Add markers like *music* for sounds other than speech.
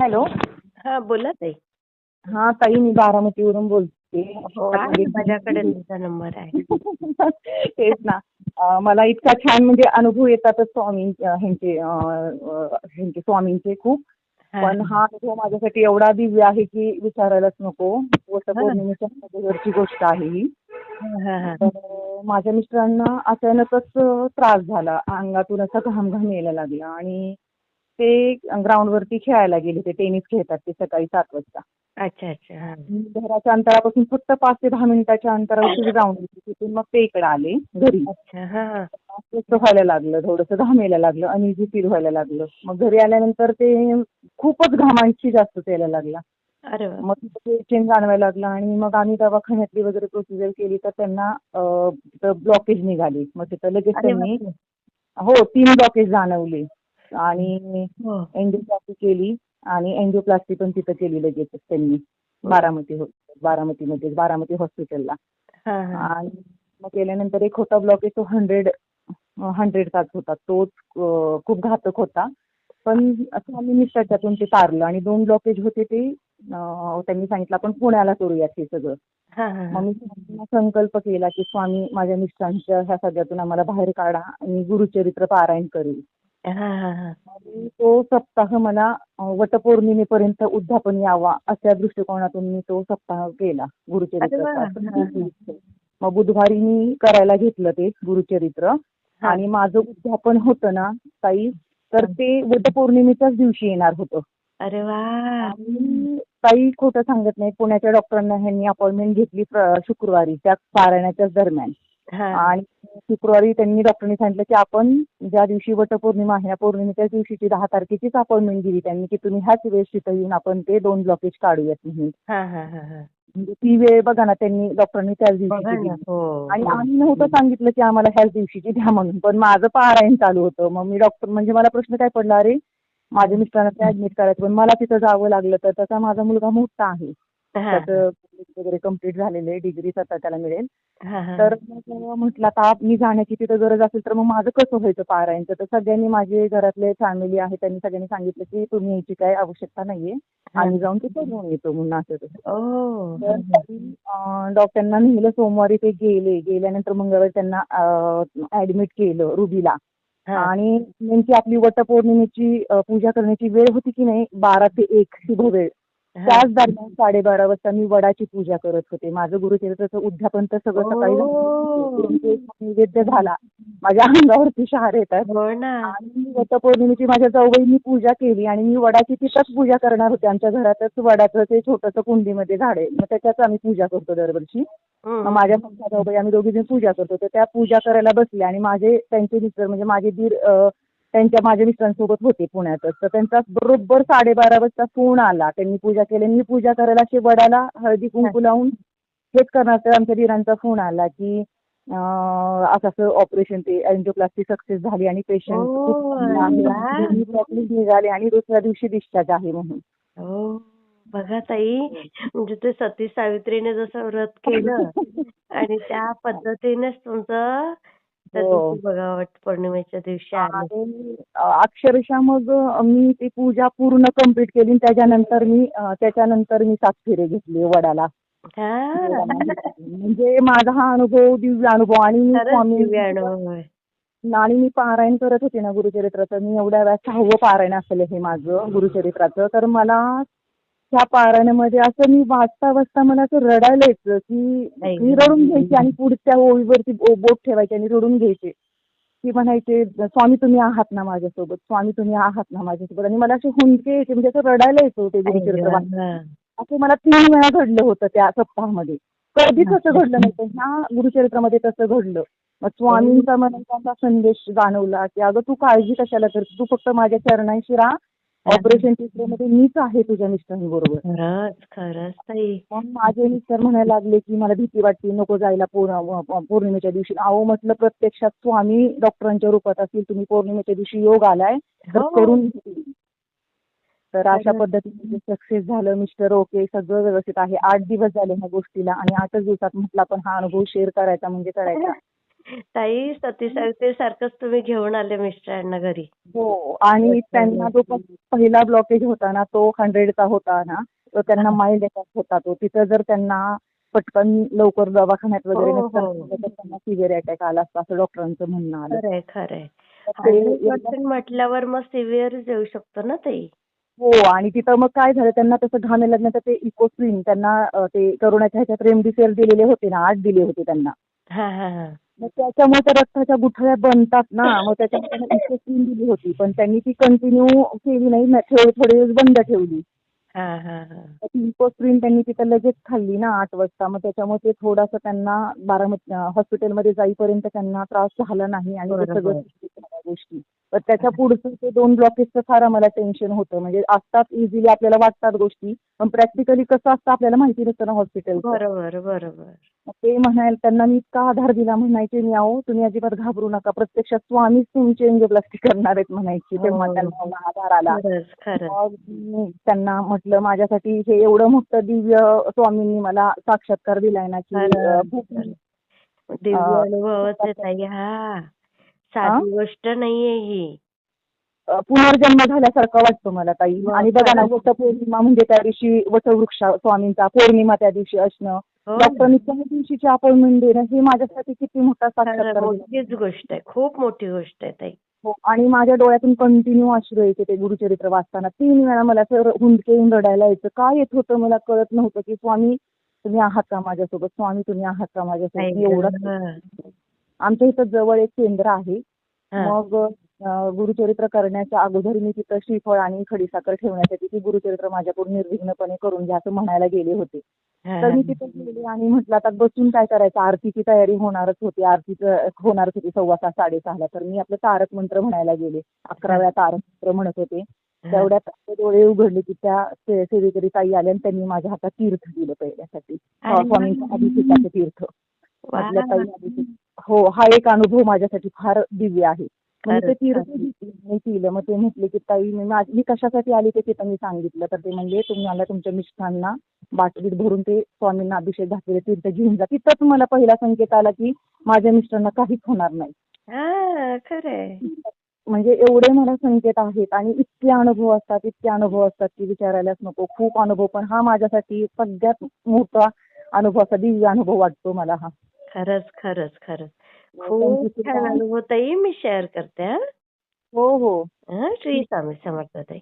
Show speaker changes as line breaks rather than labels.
Hello.
हा बोला ताई.
हा ताई मी बारामतीवरून बोलते.
हो माझ्याकडे तुमचा नंबर आहे. *laughs*
तेच ना. मला इतका छान म्हणजे अनुभव येतातच स्वामी ह्यांचे अं, अं, ह्यांचे स्वामींचे खूप. पण हा अनुभव माझ्यासाठी एवढा दिव्य आहे की विचारायलाच नको. अगोदरची गोष्ट आहे ही.
हा, हा, हा.
माझ्या मिस्टरांना अचानकच त्रास झाला. अंगातून असा घाम घाम यायला लागला आणि ते ग्राउंडवरती खेळायला गेले ते टेनिस खेळतात ते सकाळी सात वाजता.
अच्छा अच्छा.
घराच्या अंतरापासून फक्त पाच ते दहा मिनिटाच्या अंतरावरती ग्राउंड तिथून मग ते इकडे आले घरी. व्हायला लागलं थोडंसं घाम यायला लागलं अनइझी फील व्हायला लागलं. मग घरी आल्यानंतर ते खूपच घामांची जास्त यायला लागला. मग ते चेंज जाणवायला लागलं आणि मग आम्ही दवाखान्यातली वगैरे प्रोसिजर केली तर त्यांना ब्लॉकेज निघाली. मग तिथं लगेच त्यांनी. हो तीन ब्लॉकेज जाणवले. आणि
हो.
एन्जिओप्लास्टी केली आणि एन्जिओप्लास्टी पण तिथं केली लगेच त्यांनी. बारामती हो बारामतीमध्ये बारामती हॉस्पिटलला
हा हा.
आणि मग केल्यानंतर एक होता ब्लॉकेज तो हंड्रेड हंड्रेडचाच होता. तोच खूप घातक होता. पण असं आम्ही निसर्गातून ते तारलं आणि दोन ब्लॉकेज होते ते त्यांनी सांगितलं आपण पुण्याला करूयात हे सगळं.
हा हा हा.
मग मी संकल्प केला की स्वामी माझ्या मिस्टरांच्या ह्या सगळ्यातून आम्हाला बाहेर काढा आणि गुरुचरित्र पारायण करेल
हा हा हा.
आणि तो सप्ताह मला अं, वटपौर्णिमेपर्यंत उद्यापन यावा अशा दृष्टिकोनातून मी तो सप्ताह केला
अरे.
गुरुचरित्र मग बुधवारी मी करायला घेतलं ते गुरुचरित्र.
हा.
आणि माझं उद्यापन होतं ना ताई तर ते वटपौर्णिमेच्याच दिवशी येणार होतं.
अरे
आणि ताई खोटं सांगत नाही पुण्याच्या डॉक्टरांना ह्यांनी अपॉइंटमेंट घेतली प्र- शुक्रवारी त्या पारायणाच्याच दरम्यान.
हा.
आणि शुक्रवारी त्यांनी डॉक्टरनी सांगितलं की आपण ज्या दिवशी वटपौर्णिमा आहे या पौर्णिमेच्याच दिवशीची दहा तारखेचीच अपॉइंटमेंट दिली त्यांनी की तुम्ही ह्याच वेळेस तिथं येऊन आपण ते दोन ब्लॉकेज काढूयात म्हणून.
हा हा हा हा.
म्हणजे ती वेळ बघा ना त्यांनी डॉक्टरांनी त्याच दिवशी दिली.
हो.
आणि. आम्ही नव्हतं सांगितलं की आम्हाला ह्याच दिवशीची द्या म्हणून पण माझं पारायण चालू होतं. मग मी डॉक्टर म्हणजे मला प्रश्न काय पडला अरे माझ्या मिस्टरांना ऍडमिट करायचं पण मला तिथं जावं लागलं तर त्याचा माझा मुलगा मोठा आहे. त्याचं college वगैरे कंप्लीट झालेलं डिग्री आता त्याला मिळेल. तर मग म्हटलं आता मी जाण्याची तिथं गरज असेल तर मग माझं कसं व्हायचं पारायणचं तर सगळ्यांनी माझे घरातले फॅमिली आहे त्यांनी सगळ्यांनी सांगितलं की तुम्ही यायची काही आवश्यकता नाहीये आम्ही जाऊन ते करून येतो म्हणून असं तसं. डॉक्टरांना नेलं सोमवारी ते गेले गेल्यानंतर मंगळवारी त्यांना ऍडमिट केलं रुबीला. आणि नेमकी आपली वटपौर्णिमेची पूजा करण्याची वेळ होती की नाही बारा ते एक शुभ वेळ. त्याच दरम्यान साडेबारा वाजता मी वडाची पूजा करत होते. माझं गुरुचरित्राचं उद्यापन तर सगळं सकाळी झालं. पुरणपोळी नैवेद्य झाला. माझ्या अंगावरती शहार येतात.
हो ना.
आणि वटपौर्णिमेची माझ्या जाऊबाईंनी पूजा केली आणि मी वडाची तिथंच पूजा करणार होते. आमच्या घरातच वडाचं ते छोटंसं कुंडीमध्ये झाड आहे. मग त्याच्याच आम्ही पूजा करतो दरवर्षी. मग
हम्म.
माझ्या मोठ्या जाऊबाई आम्ही दोघी जण पूजा करतो. तर त्या पूजा करायला बसल्या आणि माझे त्यांचे मिस्टर म्हणजे माझे दीर अं, त्यांच्या माझ्या मिस्टरांसोबत होते पुण्यातच. तर त्यांचा बरोबर साडेबारा वाजता फोन आला. त्यांनी पूजा केली मी पूजा करायला अशी वडाला हळदी कुंकू लावून हेच करणार तर आमच्या दिरांचा फोन आला की अं, असं असं ऑपरेशन ते अँजिओप्लास्टी सक्सेस झाली आणि पेशंट प्रॉब्लेम निघाले आणि दुसऱ्या दिवशी डिस्चार्ज आहे म्हणून.
बघा ताई म्हणजे ते सती सावित्रीने जसं व्रत केलं *laughs* आणि त्या पद्धतीनेच तुमचं
हो.
दिवशी आलं.
आणि अक्षरशः मग मी ती पूजा पूर्ण कंप्लीट केली आणि त्याच्यानंतर मी अ, त्याच्यानंतर मी सात फेरे घेतले वडाला.
हा.
म्हणजे माझा हा अनुभव दिव्य अनुभव आणि मी
खरंच
स्वामी
दिव्य अनुभव आहे.
आणि मी पारायण करत होते ना गुरुचरित्राचं. मी एवढ्या वेळा सहावं पारायण असेल हे माझं गुरुचरित्राचं. तर मला त्या पारायणामध्ये असं मी वाचता वाचता मला असं रडायला यायचं की मी. रडून घ्यायची आणि पुढच्या ओळीवरती बोट ठेवायची आणि रडून घ्यायचे. की म्हणायचे स्वामी तुम्ही आहात ना माझ्यासोबत. स्वामी तुम्ही आहात ना माझ्यासोबत. आणि मला असे हुंदके यायचे म्हणजे असं रडायला यायचं ते गुरुचरित्र. असं मला तीन वेळा घडलं होतं त्या सप्ताहामध्ये. कधीच असं घडलं नव्हतं. ह्या गुरुचरित्रामध्ये तसं घडलं. मग स्वामींचा मला संदेश जाणवला की अगं तू काळजी कशाला करते? तू फक्त माझ्या चरणांशी राहा ऑपरेशनमध्ये मीच आहे तुझ्या मिस्टरांबरोबर
खरंच खरंच ताई
मग माझे मिस्टर म्हणायला लागले की मला भीती वाटते नको जायला पौर्ण- पौर्णिमेच्या दिवशी अहो म्हटलं प्रत्यक्षात स्वामी डॉक्टरांच्या रूपात असतील तुम्ही पौर्णिमेच्या दिवशी योग आलाय
हो.
करून. तर अशा. पद्धतीने सक्सेस झालं मिस्टर ओके सगळं व्यवस्थित आहे आठ दिवस झाले ह्या गोष्टीला आणि आठच दिवसात म्हटलं आपण हा अनुभव शेअर करायचा म्हणजे करायचा
ताई सावित्री सारखंच तुम्ही घेऊन आले मिस्टरांना घरी.
हो आणि त्यांना जो पहिला ब्लॉकेज होता ना तो हंड्रेडचा होता ना तो त्यांना माइल्ड अटॅक होता तो. तिथं जर त्यांना पटकन लवकर दवाखान्यात वगैरे
हो,
नसतं
हो.
त्यांना सिव्हिअर अटॅक आला असता असं डॉक्टरांचं म्हणणं आलं.
खरंय खरंय.
ते
म्हटल्यावर मग सिव्हिअर येऊ शकतो ना ताई?
हो आणि तिथं मग काय झालं त्यांना तसं घाम लागल्यानंतर ते इकोस्प्रिन त्यांना ते करोनाच्या ह्याच्यात रेमडिसिव्हिर दिलेले होते ना आठ दिले होते त्यांना.
हा हा हा.
मग त्याच्यामुळे त्या रक्ताच्या गुठळ्या बनतात ना. मग त्याच्यामुळे त्यांना दिली होती. पण त्यांनी ती कंटिन्यू केली नाही. थोडे थोडे दिवस बंद ठेवली.
हा हा हा.
ती इकोस्प्रिन त्यांनी तिथं लगेच खाल्ली ना आठ वाजता. मग त्याच्यामुळे ते थोडंसं त्यांना बारामती हॉस्पिटलमध्ये जाईपर्यंत त्यांना त्रास झाला नाही. आणि. सगळं गोष्टी. तर त्याच्या पुढचं ते दोन ब्लॉकेजचं फार आम्हाला टेन्शन होतं. म्हणजे असतात इझिली आपल्याला वाटतात गोष्टी. पण प्रॅक्टिकली कसं असतं आपल्याला माहिती नसतं ना हॉस्पिटल
बरोबर बरोबर.
ते म्हणाल त्यांना मी इतका आधार दिला म्हणायचे मी आहो तुम्ही अजिबात घाबरू नका. प्रत्यक्षात स्वामीच तुमची एंजिओप्लास्टी करणार आहेत म्हणायची तेव्हा
हो.
त्यांना एवढा आधार आला. मग मी त्यांना म्हटलं माझ्यासाठी हे एवढं मोठं दिव्य स्वामींनी मला साक्षात्कार दिलाय ना की.
दिव्य हा. साधी गोष्ट नाहीये ही.
पुनर्जन्म झाल्यासारखं वाटतं मला ताई. आणि बघा ना. वटपौर्णिमा म्हणजे त्या दिवशी वटवृक्ष स्वामींचा पौर्णिमा त्या दिवशी असणं.
हो
डॉक्टरांनी त्या दिवशीची अपॉइंटमेंट देणं हे माझ्यासाठी किती मोठा साक्षात्कार.
मोठीच गोष्ट आहे. खूप मोठी गोष्ट आहे ताई.
हो आणि माझ्या डोळ्यातून कंटिन्यू अश्रू यायचे ते गुरुचरित्र वाचताना. तीन वेळा मला असं हुंदके येऊन रडायला यायचं. काय येत होतं मला कळत नव्हतं की स्वामी तुम्ही आहात का माझ्यासोबत? स्वामी तुम्ही आहात का माझ्यासोबत? एवढं. आमच्या इथं जवळ एक केंद्र आहे.
हा.
मग अं, गुरुचरित्र करण्याच्या अगोदर मी तिथं श्रीफळ आणि खडीसाखर ठेवण्यासाठी ती गुरुचरित्र माझ्याकडून निर्विघ्नपणे करून घ्या असं म्हणायला गेले होते.
हा,
तर मी. तिथे गेले आणि म्हटलं आता बसून काय करायचं? आरतीची तयारी होणारच होती. आरतीचं होणारच होती सव्वा सहा साडेसहाला. तर मी आपलं तारक मंत्र म्हणायला गेले. अकरा वेळा तारक मंत्र म्हणत होते. तेवढ्यात डोळे उघडले की त्या सेवेकरी ताई आल्या आणि त्यांनी माझ्या हातात तीर्थ दिलं पहिल्यासाठी. स्वामींच्या अभिषेकाचं तीर्थ. म्हटलं ताई अभिषेक. हो हा एक अनुभव माझ्यासाठी फार दिव्य आहे. ते तीर्थ मी पिलं मग ते म्हटले की ताई मी कशासाठी आली ते तिथं मी सांगितलं. तर ते म्हणजे तुम्हाला तुमच्या मिष्ठांना बाटलीत भरून ते स्वामींना अभिषेक घातलेले तीर्थ घेऊन जा तिथंच मला पहिला संकेत आला की माझ्या मिस्टरांना काहीच होणार नाही.
हा
म्हणजे एवढे मला संकेत आहेत आणि इतके अनुभव असतात इतके अनुभव असतात की विचारायलाच नको. खूप अनुभव पण हा माझ्यासाठी सगळ्यात मोठा अनुभव असा दिव्य अनुभव वाटतो मला हा.
खरंच खरंच खरंच.
त्यांची
खूप छान अनुभव ताई मी शेअर करते हा.
हो हो.
हा, श्री स्वामी समर्थ ताई.